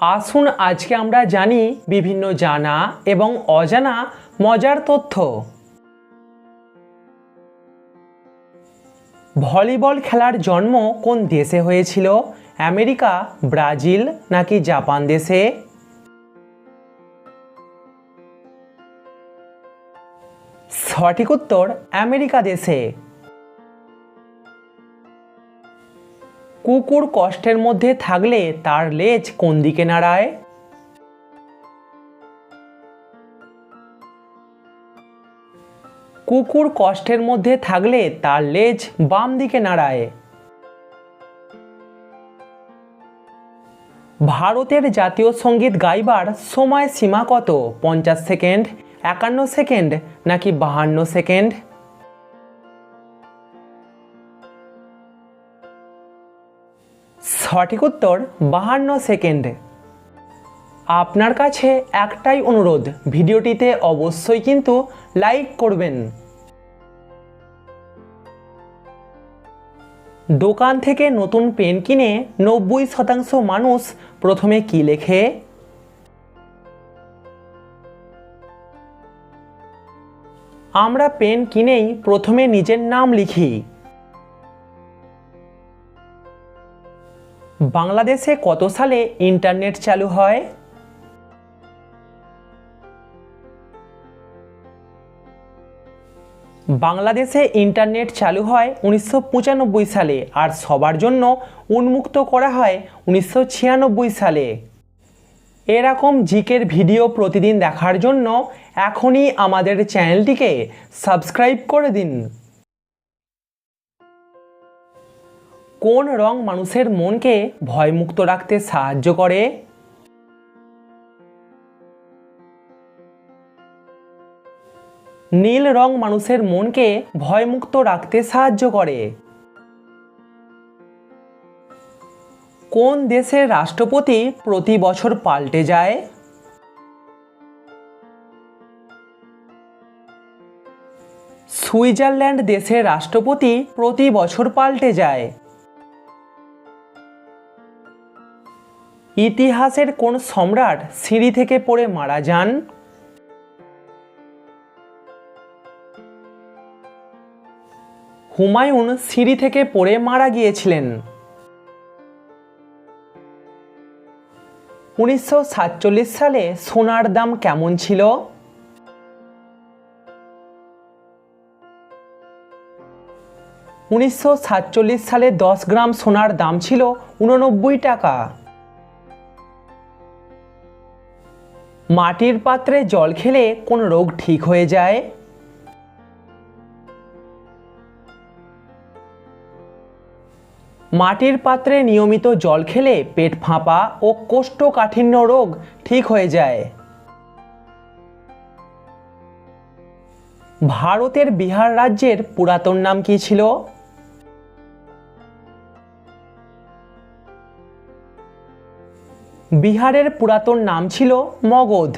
আসুন আজকে আমরা জানি বিভিন্ন জানা এবং অজানা মজার তথ্য। ভলিবল খেলার জন্ম কোন দেশে হয়েছিল? আমেরিকা, ব্রাজিল নাকি জাপান দেশে? সঠিক উত্তর আমেরিকা দেশে। কুকুর কষ্টের মধ্যে থাকলে তার লেজ কোন দিকে নাড়ায়? কুকুর কষ্টের মধ্যে থাকলে তার লেজ বাম দিকে নাড়ায়। ভারতের জাতীয় সংগীত গাইবার সময় সীমা কত? পঞ্চাশ সেকেন্ড, একান্ন সেকেন্ড নাকি বাহান্ন সেকেন্ড? সঠিক উত্তর বাহান্ন সেকেন্ড। আপনার কাছে একটাই অনুরোধ, ভিডিওটিতে অবশ্যই কিন্তু লাইক করবেন। দোকান থেকে নতুন পেন কিনে নব্বই শতাংশ মানুষ প্রথমে কি লেখে? আমরা পেন কিনেই প্রথমে নিজের নাম লিখি। বাংলাদেশে কত সালে ইন্টারনেট চালু হয়? বাংলাদেশে ইন্টারনেট চালু হয় উনিশশো পঁচানব্বই সালে আর সবার জন্য উন্মুক্ত করা হয় উনিশশো ছিয়ানব্বই সালে। এরকম জিকের ভিডিও প্রতিদিন দেখার জন্য এখনই আমাদের চ্যানেলটিকে সাবস্ক্রাইব করে দিন। কোন রং মানুষের মনকে ভয়মুক্ত রাখতে সাহায্য করে? নীল রং মানুষের মনকে ভয়মুক্ত রাখতে সাহায্য করে। কোন দেশের রাষ্ট্রপতি প্রতি বছর পাল্টে যায়? সুইজারল্যান্ড দেশের রাষ্ট্রপতি প্রতি বছর পাল্টে যায়। ইতিহাসের কোন সম্রাট সিঁড়ি থেকে পড়ে মারা যান? হুমায়ুন সিঁড়ি থেকে পড়ে মারা গিয়েছিলেন। উনিশশো সাতচল্লিশ সালে সোনার দাম কেমন ছিল? উনিশশো সাতচল্লিশ সালে দশ গ্রাম সোনার দাম ছিল উননব্বই টাকা। মাটির পাত্রে জল খেলে কোন রোগ ঠিক হয়ে যায়? মাটির পাত্রে নিয়মিত জল খেলে পেট ফাঁপা ও কোষ্ঠকাঠিন্য রোগ ঠিক হয়ে যায়। ভারতের বিহার রাজ্যের পুরাতন নাম কি ছিল? বিহারের পুরাতন নাম ছিল মগধ।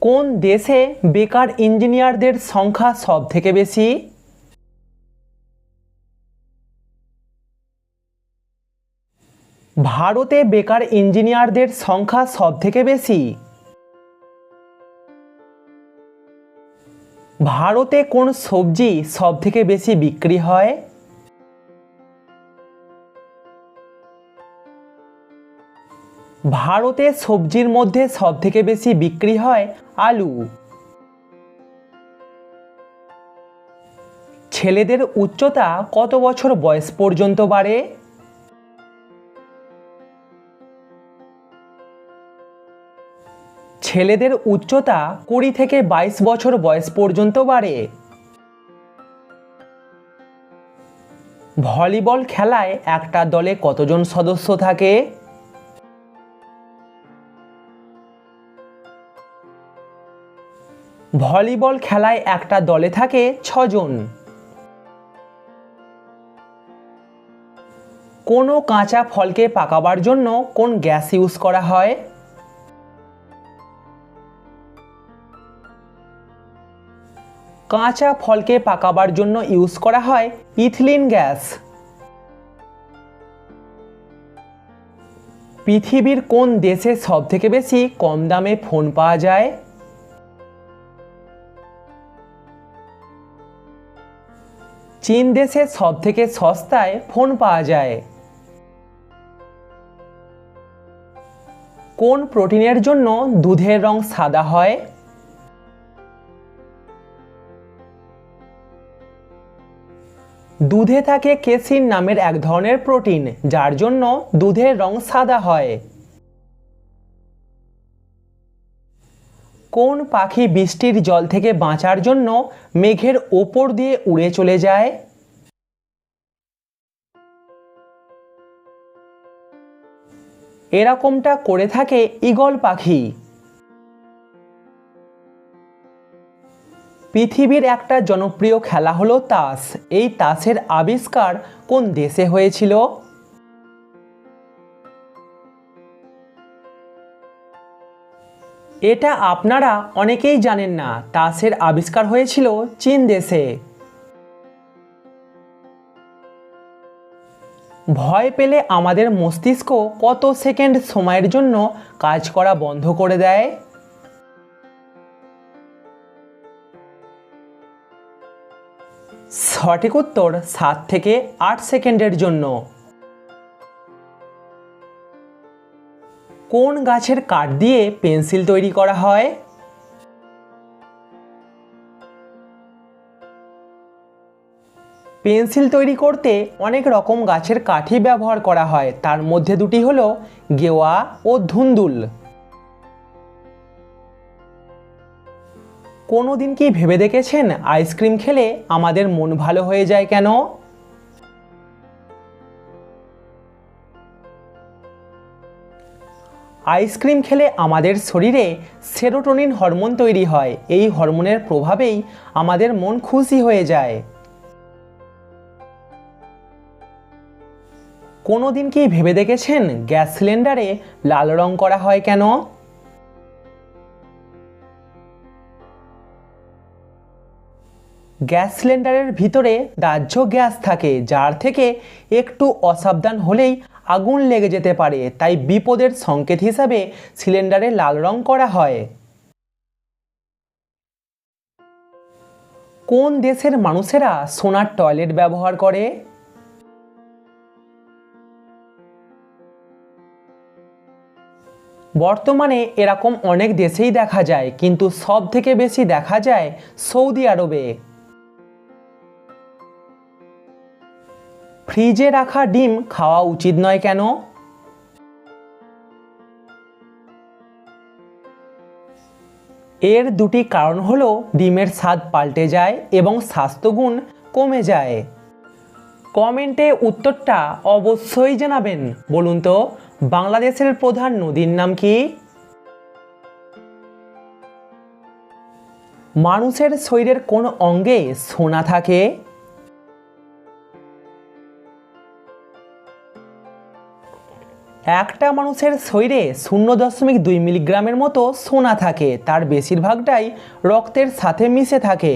কোন দেশে বেকার ইঞ্জিনিয়ারদের সংখ্যা সব থেকে বেশি? ভারতে বেকার ইঞ্জিনিয়ারদের সংখ্যা সব থেকে বেশি। ভারতে কোন সবজি সব থেকে বেশি বিক্রি হয়? ভারতে সবজির মধ্যে সব থেকে বেশি বিক্রি হয় আলু। ছেলেদের উচ্চতা কত বছর বয়স পর্যন্ত বাড়ে? ছেলেদের উচ্চতা কুড়ি থেকে বাইশ বছর বয়স পর্যন্ত বাড়ে। ভলিবল খেলায় একটা দলে কতজন সদস্য থাকে? ভলিবল খেলায় একটা দলে থাকে ছজন। কোনো কাঁচা ফলকে পাকাবার জন্য কোন গ্যাস ইউজ করা হয়? কাঁচা ফলকে পাকাবার জন্য ইউজ করা হয় ইথিলিন গ্যাস। পৃথিবীর কোন দেশে সবথেকে বেশি কম দামে ফোন পাওয়া যায়? চীন দেশে সবথেকে সস্তায় ফোন পাওয়া যায়। কোন প্রোটিনের জন্য দুধের রং সাদা হয়? দুধে থাকে কেসিন নামের এক ধরনের প্রোটিন, যার জন্য দুধের রং সাদা হয়। কোন পাখি বৃষ্টির জল থেকে বাঁচার জন্য মেঘের ওপর দিয়ে উড়ে চলে যায়? এরকমটা করে থাকে ঈগল পাখি। পৃথিবীর একটা জনপ্রিয় খেলা হলো তাস। এই তাসের আবিষ্কার কোন দেশে হয়েছিল? এটা আপনারা অনেকেই জানেন না, তাসের আবিষ্কার হয়েছিল চীন দেশে। ভয় পেলে আমাদের মস্তিষ্ক কত সেকেন্ড সময়ের জন্য কাজ করা বন্ধ করে দেয়? সঠিক উত্তর সাত থেকে আট সেকেন্ডের জন্য। কোন গাছের কাঠ দিয়ে পেন্সিল তৈরি করা হয়? পেন্সিল তৈরি করতে অনেক রকম গাছের কাঠই ব্যবহার করা হয়। তার মধ্যে দুটি হলো গেওয়া ও ধুন্দুল। কোনো দিন কি ভেবে দেখেছেন? আইসক্রিম খেলে আমাদের মন ভালো হয়ে যায় কেন? আইসক্রিম খেলে আমাদের শরীরে সেরোটোনিন হরমোন তৈরি হয়। এই হরমোনের প্রভাবেই আমাদের মন খুশি হয়ে যায়। কোনো দিন কি ভেবে দেখেছেন গ্যাস সিলিন্ডারে লাল রং করা হয় কেন? গ্যাস সিলিন্ডারের ভিতরে দাহ্য গ্যাস থাকে, যার থেকে একটু অসাবধান হলেই আগুন লেগে যেতে পারে, তাই বিপদের সংকেত হিসাবে সিলিন্ডারে লাল রং করা হয়। কোন দেশের মানুষেরা সোনার টয়লেট ব্যবহার করে? বর্তমানে এরকম অনেক দেশেই দেখা যায়, কিন্তু সব থেকে বেশি দেখা যায় সৌদি আরবে। ফ্রিজে রাখা ডিম খাওয়া উচিত নয় কেন? এর দুটি কারণ হলো ডিমের স্বাদ পাল্টে যায় এবং স্বাস্থ্যগুণ কমে যায়। কমেন্টে উত্তরটা অবশ্যই জানাবেন। বলুন তো, বাংলাদেশের প্রধান নদীর নাম কি? মানুষের শরীরের কোন অঙ্গে সোনা থাকে? একটা মানুষের শরীরে শূন্য দশমিক দুই মিলিগ্রামের মতো সোনা থাকে, তার বেশিরভাগটাই রক্তের সাথে মিশে থাকে।